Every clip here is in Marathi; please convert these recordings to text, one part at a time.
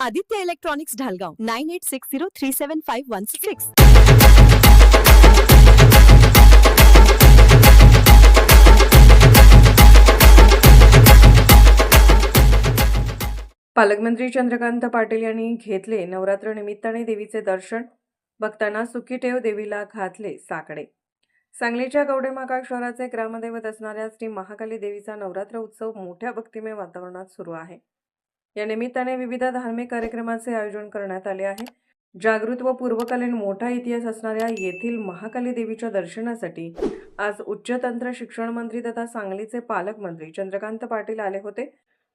Aditya electronics Dhalgaon nine eight six zero three seven five one six. पालकमंत्री चंद्रकांत पाटील यांनी घेतले नवरात्र निमित्ताने देवीचे दर्शन. भक्तांना सुखी ठेव देवीला घातले साकडे. सांगलीच्या कवडेमाकाळ शहराचे ग्रामदैवत असणाऱ्या श्री महाकाली देवीचा नवरात्र उत्सव मोठ्या भक्तिमय वातावरणात सुरू आहे. या निमित्ताने विविध धार्मिक कार्यक्रमाचे आयोजन करण्यात आले आहे. जागृत व पूर्वकालीन मोठा इतिहास असणाऱ्या येथील महाकाली देवीच्या दर्शनासाठी आज उच्चतंत्र शिक्षण मंत्री तथा सांगलीचे पालकमंत्री चंद्रकांत पाटील आले होते.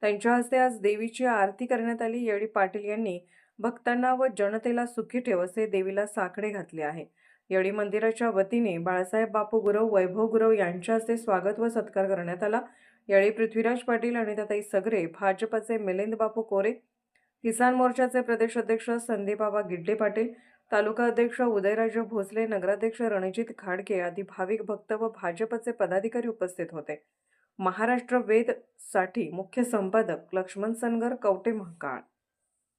त्यांच्या हस्ते आज देवीची आरती करण्यात आली. यावेळी पाटील यांनी भक्तांना व जनतेला सुखी ठेव असे देवीला साकडे घातले आहे. यावेळी मंदिराच्या वतीने बाळासाहेब बापू गुरव वैभव गुरव यांच्या हस्ते स्वागत व सत्कार करण्यात आला. यावेळी पृथ्वीराज पाटील आणि ताई सगरे भाजपचे मिलिंद बापू कोरे किसान मोर्चाचे प्रदेश अध्यक्ष संदीपबाबा गिड्डे पाटील तालुका अध्यक्ष उदयराजे भोसले नगराध्यक्ष रणजित खाडके आदी भाविक भक्त व भाजपचे पदाधिकारी उपस्थित होते. महाराष्ट्र वेदसाठी मुख्य संपादक लक्ष्मण सनगर कवटे महाकाळ.